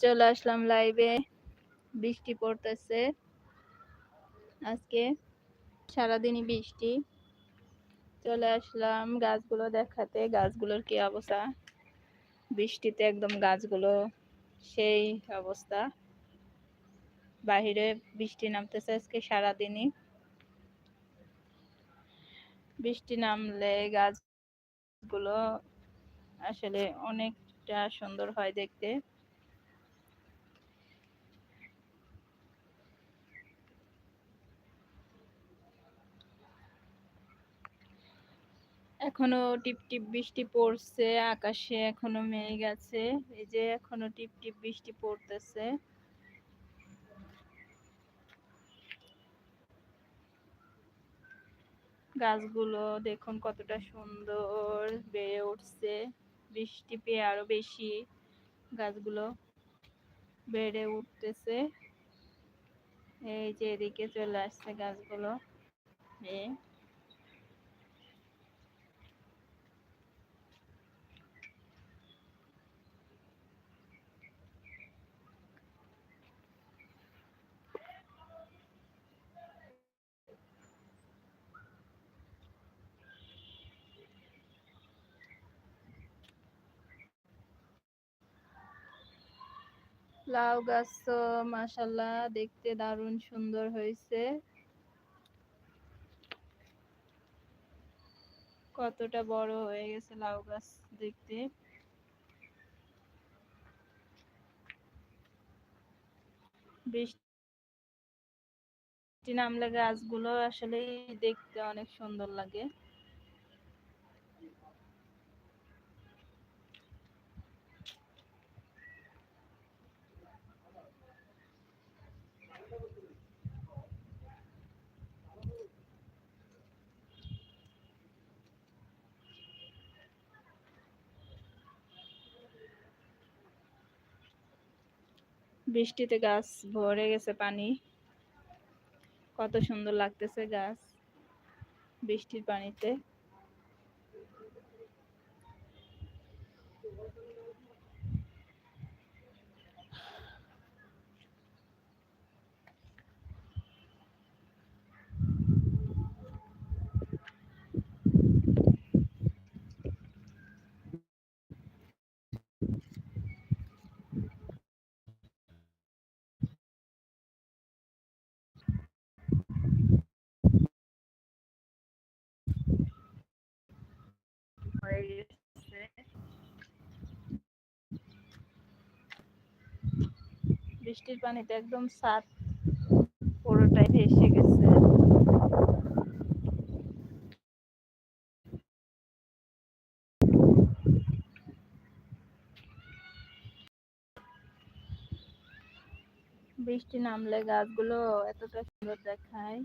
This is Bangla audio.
চলে আসলাম লাইভে বৃষ্টি পড়তেছে। আজকে সারাদিনই বৃষ্টি। চলে আসলাম গাছগুলো দেখাতে। গাছগুলোর কি অবস্থা? বৃষ্টিতে একদম গাছগুলো সেই অবস্থা। বাহিরে বৃষ্টি নামতেছে আজকে সারাদিনই। বৃষ্টি নামলে গাছগুলো আসলে অনেকটা সুন্দর হয় দেখতে। এখনও টিপ টিপ বৃষ্টি পড়ছে, আকাশে এখনও মেঘ আছে, এই যে এখনও টিপ টিপ বৃষ্টি পড়তেছে। গাছগুলো দেখুন কতটা সুন্দর বেড়ে উঠছে, বৃষ্টি পেয়ে আরও বেশি গাছগুলো বেড়ে উঠতেছে। এই যে এদিকে চলে আসছে গাছগুলো, এই লাউ গাছ তো দেখতে দারুণ সুন্দর হয়েছে। কতটা বড় হয়ে গেছে লাউ গাছ দেখতে। বৃষ্টি নামলে গাছগুলো আসলে দেখতে অনেক সুন্দর লাগে। বৃষ্টিতে গাছ ভরে গেছে পানি। কত সুন্দর লাগতেছে গাছ বৃষ্টির পানিতে। বৃষ্টির পানিতে একদম সাত পুরোটাই ভেসে গেছে। বৃষ্টি নামলে গাছগুলো এতটা সুন্দর দেখায়।